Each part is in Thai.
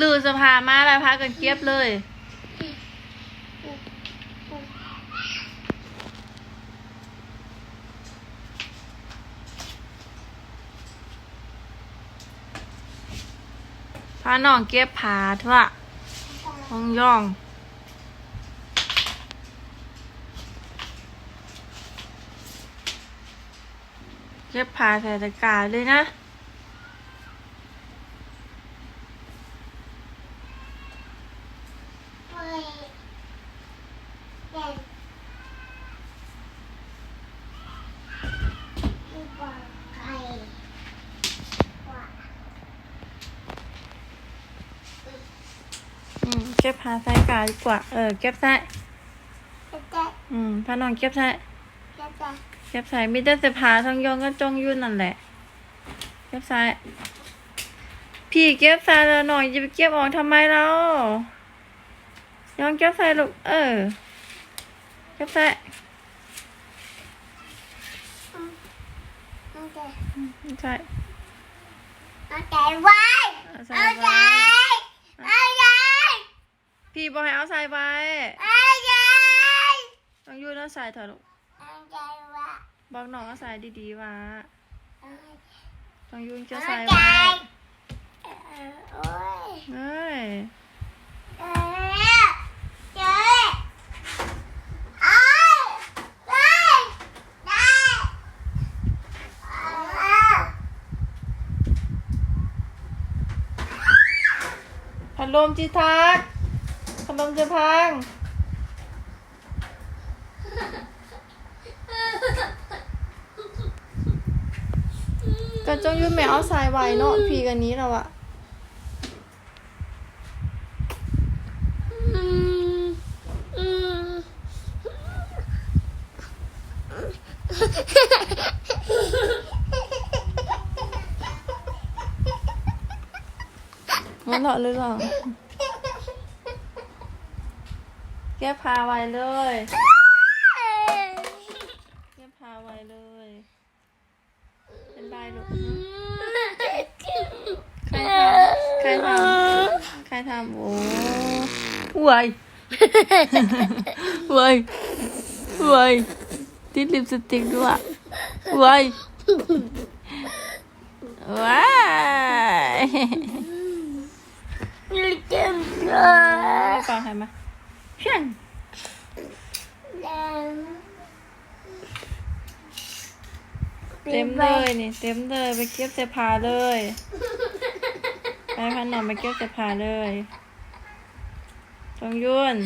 ลือสภามาแล้วพากันเก็บเลย พาน้องเก็บผาทั่วห้องย่อง เก็บผาใส่ตะกร้าเลยนะเฮ้ยเด็กไม่บอกใครว่าอืม เก็บผาใส่กาดีกว่า เออ เก็บใส่จะจะอืมพาน้องเก็บใส่จะจะ เก็บใส่มีแต่เสื้อผ้าทั้งยองก็จงอยุ่นนั่นแหละเก็บใส่พี่เก็บใส่แล้วหน่อยจะไปเก็บออกทำไมเรายองเก็บใส่ลูกเออ เก็บใส่เอาใจใส่เอาใจไว้เอาใส่เอาใจไว้เอาใจพี่บอกให้เอาใส่ไว้เอาใจต้องอยุ่นเอาใส่เถอะลูกเอาใจไว้ บอกน้องเอาใส่ดีๆว่าเอาต้องอยุ่นจะใจใส่เอไว้อโอ้ยเอ้ยเออเจ๊เอ้ยได้ได้เอาพัดลมจีทักพัดลมจะพัง ก็จงอยุ่นแม่เอาใส่ไว้เนาะพีกันนี้แล้วอะมันเหรอเลยหรอแก้พาไว้เลย แก้พาไว้เลย เป็นไร ลูกหึใครทำใครทำใครทำโอ้ไหวไหวไหวติดลิปสติกด้วยไหวว้ายนี่เจ็บเลฟังใครมาเพี้ยน เต็มเลยนี่เต็มเลยไปเก็บเสื้อผ้าเลยไปพันหนอมไปเก็บเสื้อผ้าเลยจงยุ่น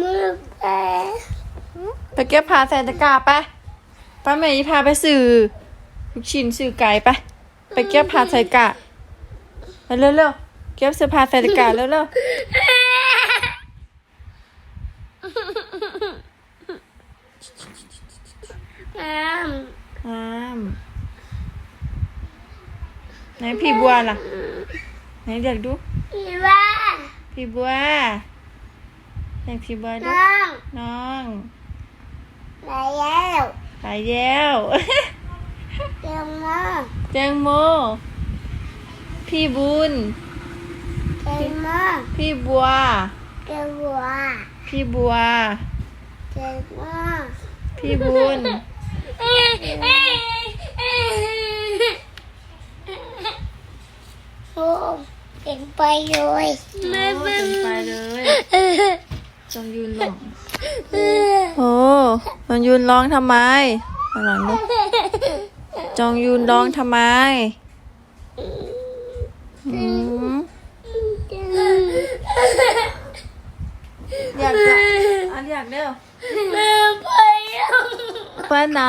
มือแผลไปเก็บผ้าใส่ตะกร้าไปป้าแม่ยีพาไปสื่อลูกชิ้นสื่อไก่ไปไปเก็บผ้าใส่กะไปเร็วๆเก็บเสื้อผ้าใส่ตะกร้าเร็วน้ๆน้ำไหนพี่บัวล่ะไหนเรียกดูำพี่ว่า พี่บัวเรียกพี่บัวดูน้องน้องไหนแล้วไปแล้ว เดี๋ยวมาแตงโม พี่บุญ เดี๋ยวมาพี่บัว เดี๋ยวว่าพี่บัว เดี๋ยวมาพี่บุญ โอ้ เก่งไปเลยโอ้เต็มไปเลยจงยืนร้องโอ้จงยืนร้องทำไมมาหลังดูจงยืนร้องทำไมอืมอยากจะอันอยากเด้อแม่ไปยังไปไหน